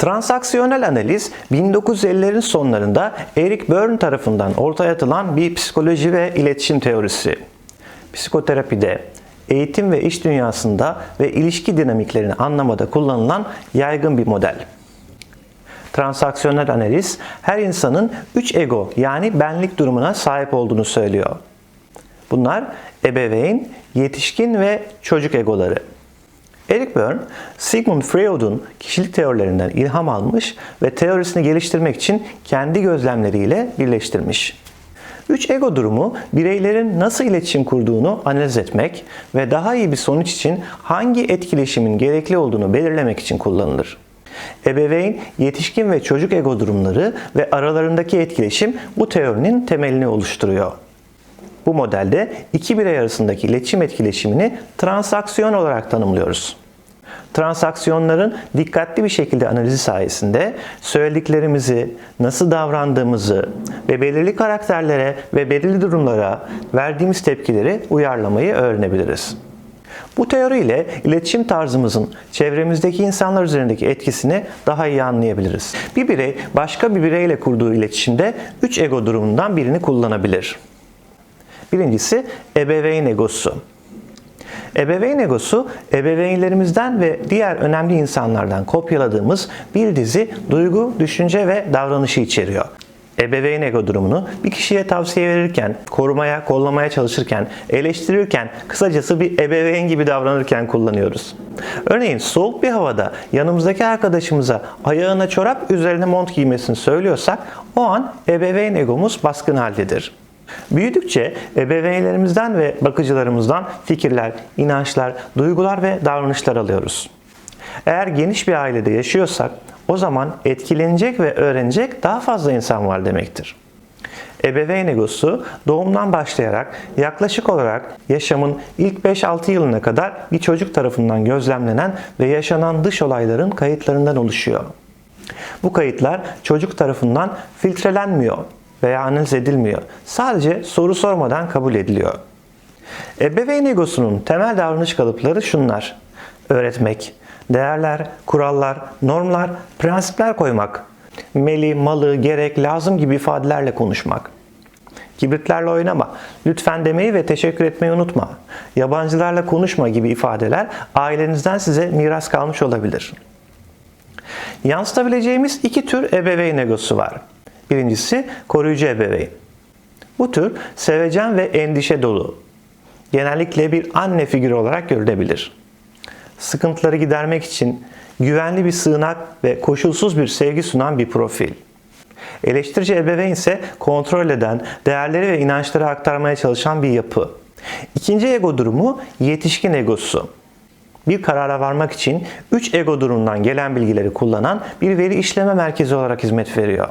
Transaksiyonel analiz 1950'lerin sonlarında Eric Berne tarafından ortaya atılan bir psikoloji ve iletişim teorisi. Psikoterapide, eğitim ve iş dünyasında ve ilişki dinamiklerini anlamada kullanılan yaygın bir model. Transaksiyonel analiz her insanın 3 ego yani benlik durumuna sahip olduğunu söylüyor. Bunlar ebeveyn, yetişkin ve çocuk egoları. Eric Berne, Sigmund Freud'un kişilik teorilerinden ilham almış ve teorisini geliştirmek için kendi gözlemleriyle birleştirmiş. Üç ego durumu bireylerin nasıl iletişim kurduğunu analiz etmek ve daha iyi bir sonuç için hangi etkileşimin gerekli olduğunu belirlemek için kullanılır. Ebeveyn, yetişkin ve çocuk ego durumları ve aralarındaki etkileşim bu teorinin temelini oluşturuyor. Bu modelde iki birey arasındaki iletişim etkileşimini transaksiyon olarak tanımlıyoruz. Transaksiyonların dikkatli bir şekilde analizi sayesinde söylediklerimizi, nasıl davrandığımızı ve belirli karakterlere ve belirli durumlara verdiğimiz tepkileri uyarlamayı öğrenebiliriz. Bu teoriyle iletişim tarzımızın çevremizdeki insanlar üzerindeki etkisini daha iyi anlayabiliriz. Bir birey başka bir bireyle kurduğu iletişimde üç ego durumundan birini kullanabilir. Birincisi ebeveyn egosu. Ebeveyn egosu, ebeveynlerimizden ve diğer önemli insanlardan kopyaladığımız bir dizi duygu, düşünce ve davranışı içeriyor. Ebeveyn ego durumunu bir kişiye tavsiye verirken, korumaya, kollamaya çalışırken, eleştirirken, kısacası bir ebeveyn gibi davranırken kullanıyoruz. Örneğin soğuk bir havada yanımızdaki arkadaşımıza ayağına çorap üzerine mont giymesini söylüyorsak o an ebeveyn egomuz baskın haldedir. Büyüdükçe ebeveynlerimizden ve bakıcılarımızdan fikirler, inançlar, duygular ve davranışlar alıyoruz. Eğer geniş bir ailede yaşıyorsak o zaman etkilenecek ve öğrenecek daha fazla insan var demektir. Ebeveyn egosu doğumdan başlayarak yaklaşık olarak yaşamın ilk 5-6 yılına kadar bir çocuk tarafından gözlemlenen ve yaşanan dış olayların kayıtlarından oluşuyor. Bu kayıtlar çocuk tarafından filtrelenmiyor veya analiz edilmiyor. Sadece soru sormadan kabul ediliyor. Ebeveyn egosunun temel davranış kalıpları şunlar. Öğretmek, değerler, kurallar, normlar, prensipler koymak, meli, malı, gerek, lazım gibi ifadelerle konuşmak. Kibritlerle oynama, lütfen demeyi ve teşekkür etmeyi unutma. Yabancılarla konuşma gibi ifadeler ailenizden size miras kalmış olabilir. Yansıtabileceğimiz iki tür ebeveyn egosu var. Birincisi koruyucu ebeveyn. Bu tür sevecen ve endişe dolu. Genellikle bir anne figürü olarak görülebilir. Sıkıntıları gidermek için güvenli bir sığınak ve koşulsuz bir sevgi sunan bir profil. Eleştirici ebeveyn ise kontrol eden, değerleri ve inançları aktarmaya çalışan bir yapı. İkinci ego durumu yetişkin egosu. Bir karara varmak için 3 ego durumundan gelen bilgileri kullanan bir veri işleme merkezi olarak hizmet veriyor.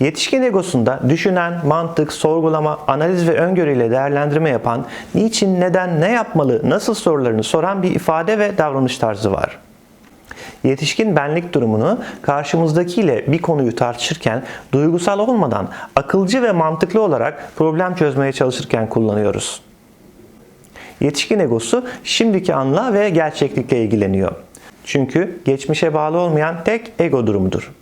Yetişkin egosunda düşünen, mantık, sorgulama, analiz ve öngörüyle değerlendirme yapan, niçin, neden, ne yapmalı, nasıl sorularını soran bir ifade ve davranış tarzı var. Yetişkin benlik durumunu karşımızdakiyle bir konuyu tartışırken duygusal olmadan akılcı ve mantıklı olarak problem çözmeye çalışırken kullanıyoruz. Yetişkin egosu şimdiki anla ve gerçeklikle ilgileniyor. Çünkü geçmişe bağlı olmayan tek ego durumudur.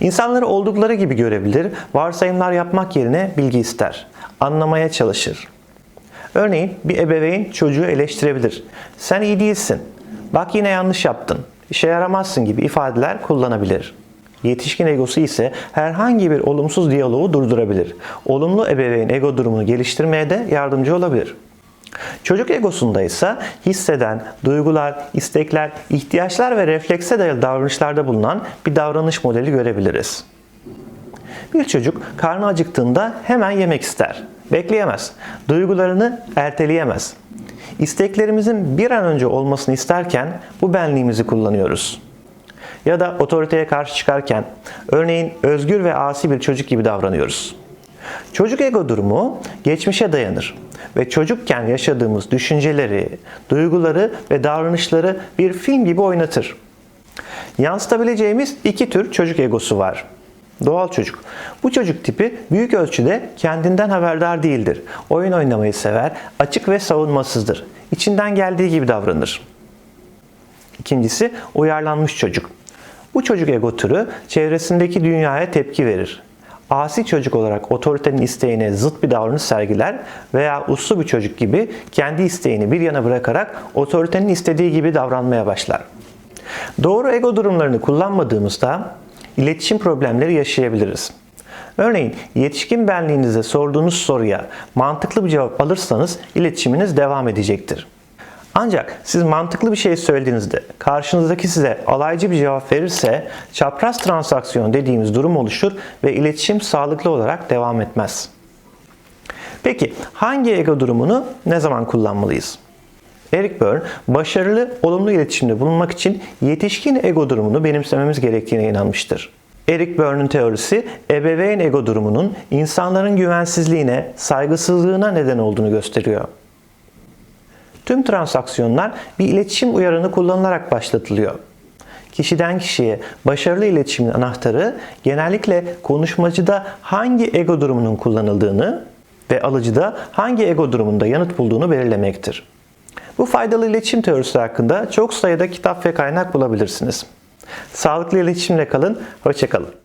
İnsanları oldukları gibi görebilir, varsayımlar yapmak yerine bilgi ister. Anlamaya çalışır. Örneğin bir ebeveyn çocuğu eleştirebilir. Sen iyi değilsin. Bak yine yanlış yaptın. İşe yaramazsın gibi ifadeler kullanabilir. Yetişkin egosu ise herhangi bir olumsuz diyaloğu durdurabilir. Olumlu ebeveyn ego durumunu geliştirmeye de yardımcı olabilir. Çocuk egosunda ise hisseden, duygular, istekler, ihtiyaçlar ve reflekse dayalı davranışlarda bulunan bir davranış modeli görebiliriz. Bir çocuk karnı acıktığında hemen yemek ister. Bekleyemez. Duygularını erteleyemez. İsteklerimizin bir an önce olmasını isterken bu benliğimizi kullanıyoruz. Ya da otoriteye karşı çıkarken örneğin özgür ve asi bir çocuk gibi davranıyoruz. Çocuk ego durumu geçmişe dayanır ve çocukken yaşadığımız düşünceleri, duyguları ve davranışları bir film gibi oynatır. Yansıtabileceğimiz iki tür çocuk egosu var. Doğal çocuk. Bu çocuk tipi büyük ölçüde kendinden haberdar değildir. Oyun oynamayı sever, açık ve savunmasızdır. İçinden geldiği gibi davranır. İkincisi uyarlanmış çocuk. Bu çocuk ego türü çevresindeki dünyaya tepki verir. Asi çocuk olarak otoritenin isteğine zıt bir davranış sergiler veya uslu bir çocuk gibi kendi isteğini bir yana bırakarak otoritenin istediği gibi davranmaya başlar. Doğru ego durumlarını kullanmadığımızda iletişim problemleri yaşayabiliriz. Örneğin yetişkin benliğinize sorduğunuz soruya mantıklı bir cevap alırsanız iletişiminiz devam edecektir. Ancak siz mantıklı bir şey söylediğinizde karşınızdaki size alaycı bir cevap verirse çapraz transaksiyon dediğimiz durum oluşur ve iletişim sağlıklı olarak devam etmez. Peki hangi ego durumunu ne zaman kullanmalıyız? Eric Berne, başarılı, olumlu iletişimde bulunmak için yetişkin ego durumunu benimsememiz gerektiğine inanmıştır. Eric Berne'in teorisi, ebeveyn ego durumunun insanların güvensizliğine, saygısızlığına neden olduğunu gösteriyor. Tüm transaksiyonlar bir iletişim uyarını kullanılarak başlatılıyor. Kişiden kişiye başarılı iletişimin anahtarı genellikle konuşmacıda hangi ego durumunun kullanıldığını ve alıcıda hangi ego durumunda yanıt bulduğunu belirlemektir. Bu faydalı iletişim teorisi hakkında çok sayıda kitap ve kaynak bulabilirsiniz. Sağlıklı iletişimle kalın, hoşçakalın.